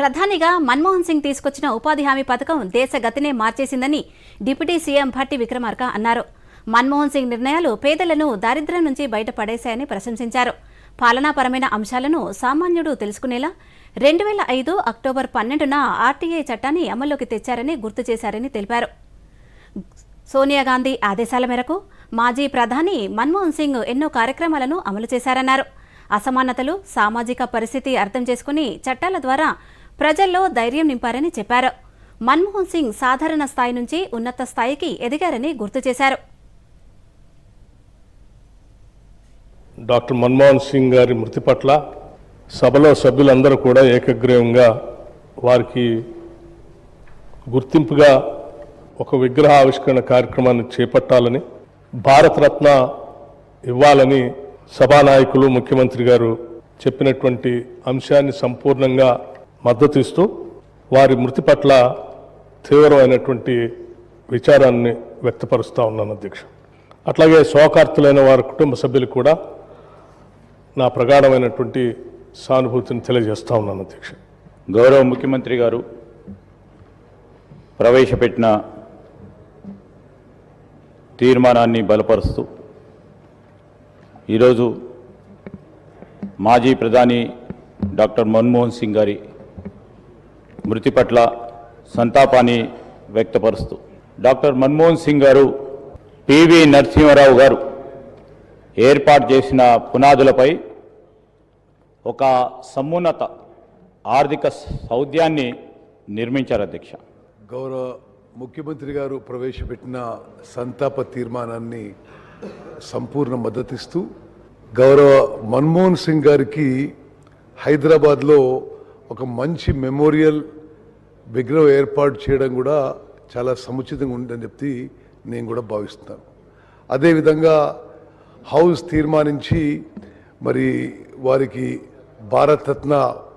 ప్రధానిగా మన్మోహన్ సింగ్ తీసుకొచ్చిన ఉపాధి హామీ పథకం దేశ గతినే మార్చేసిందని డిప్యూటీ సీఎం భట్టి విక్రమార్క అన్నారు. మన్మోహన్ సింగ్ నిర్ణయాలు పేదలను దారిద్ర్యం నుంచి బయటపడేశాయని ప్రశంసించారు. పాలనాపరమైన అంశాలను సామాన్యుడు తెలుసుకునేలా రెండు వేల ఐదు అక్టోబర్ పన్నెండున ఆర్టీఐ చట్టాన్ని అమల్లోకి తెచ్చారని గుర్తు చేశారని తెలిపారు. సోనియా గాంధీ ఆదేశాల మేరకు మాజీ ప్రధాని మన్మోహన్ సింగ్ ఎన్నో కార్యక్రమాలను అమలు చేశారన్నారు. అసమానతలు సామాజిక పరిస్థితి అర్థం చేసుకుని చట్టాల ద్వారా ప్రజల్లో ధైర్యం నింపారని చెప్పారు. మన్మోహన్ సింగ్ సాధారణ స్థాయి నుంచి ఉన్నత స్థాయికి ఎదిగారని గుర్తు చేశారు. డాక్టర్ మన్మోహన్ సింగ్ గారి మృతి పట్ల సభలో సభ్యులందరూ కూడా ఏకగ్రీవంగా వారికి గుర్తింపుగా ఒక విగ్రహ ఆవిష్కరణ కార్యక్రమాన్ని చేపట్టాలని భారతరత్న ఇవ్వాలని సభానాయకులు ముఖ్యమంత్రి గారు చెప్పినటువంటి అంశాన్ని సంపూర్ణంగా మద్దతు ఇస్తూ వారి మృతి పట్ల తీవ్రమైనటువంటి విచారాన్ని వ్యక్తపరుస్తూ ఉన్నాను అధ్యక్ష. అట్లాగే శోకార్తులైన వారి కుటుంబ సభ్యులు కూడా నా ప్రగాఢమైనటువంటి సానుభూతిని తెలియజేస్తా ఉన్నాను అధ్యక్ష. గౌరవ ముఖ్యమంత్రి గారు ప్రవేశపెట్టిన తీర్మానాన్ని బలపరుస్తూ ఈరోజు మాజీ ప్రధాని డాక్టర్ మన్మోహన్ సింగ్ గారి మృతి పట్ల సంతాపాన్ని వ్యక్తపరుస్తూ. డాక్టర్ మన్మోహన్ సింగ్ గారు పివి నరసింహారావు గారు ఏర్పాటు చేసిన పునాదులపై ఒక సమున్నత ఆర్థిక సౌద్యాన్ని నిర్మించారు అధ్యక్ష. గౌరవ ముఖ్యమంత్రి గారు ప్రవేశపెట్టిన సంతాప తీర్మానాన్ని సంపూర్ణ మద్దతిస్తూ గౌరవ మన్మోహన్ సింగ్ గారికి హైదరాబాద్లో ఒక మంచి మెమోరియల్ విగ్రహం ఏర్పాటు చేయడం కూడా చాలా సముచితంగా ఉందని చెప్పి నేను కూడా భావిస్తున్నాను. అదేవిధంగా హౌస్ తీర్మానించి మరి వారికి భారతరత్న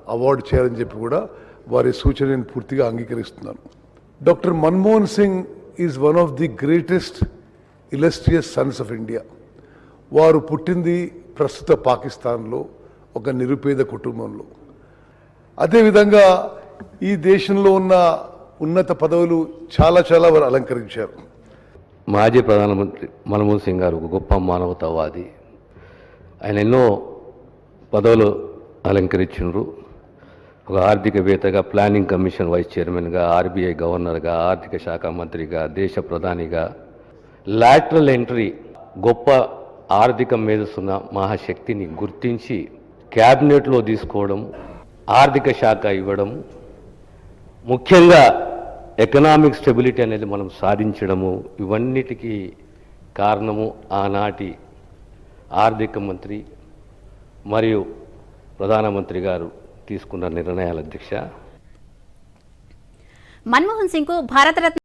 అవార్డు చేయాలని చెప్పి కూడా వారి సూచన నేను పూర్తిగా అంగీకరిస్తున్నాను. Doctor Manmohan Singh is one of the greatest illustrious sons of India. వారు పుట్టింది ప్రస్తుత పాకిస్తాన్లో ఒక నిరుపేద కుటుంబంలో. అదేవిధంగా ఈ దేశంలో ఉన్న ఉన్నత పదవులు చాలా చాలా వారు అలంకరించారు. మాజీ ప్రధానమంత్రి మన్మోహన్ సింగ్ గారు ఒక గొప్ప మానవతావాది. ఆయన ఎన్నో పదవులు అలంకరించినారు. ఒక ఆర్థికవేత్తగా ప్లానింగ్ కమిషన్ వైస్ చైర్మన్గా ఆర్బీఐ గవర్నర్గా ఆర్థిక శాఖ మంత్రిగా దేశ ప్రధానిగా. లాటరల్ ఎంట్రీ గొప్ప ఆర్థిక మేధస్సున్న మహాశక్తిని గుర్తించి క్యాబినెట్లో తీసుకోవడం ఆర్థిక శాఖ ఇవ్వడం ముఖ్యంగా ఎకనామిక్ స్టెబిలిటీ అనేది మనం సాధించడము ఇవన్నిటికీ కారణము ఆనాటి ఆర్థిక మంత్రి మరియు ప్రధానమంత్రి గారు తీసుకున్న నిర్ణయాల అధ్యక్ష. మన్మోహన్ సింగ్కు భారతరత్న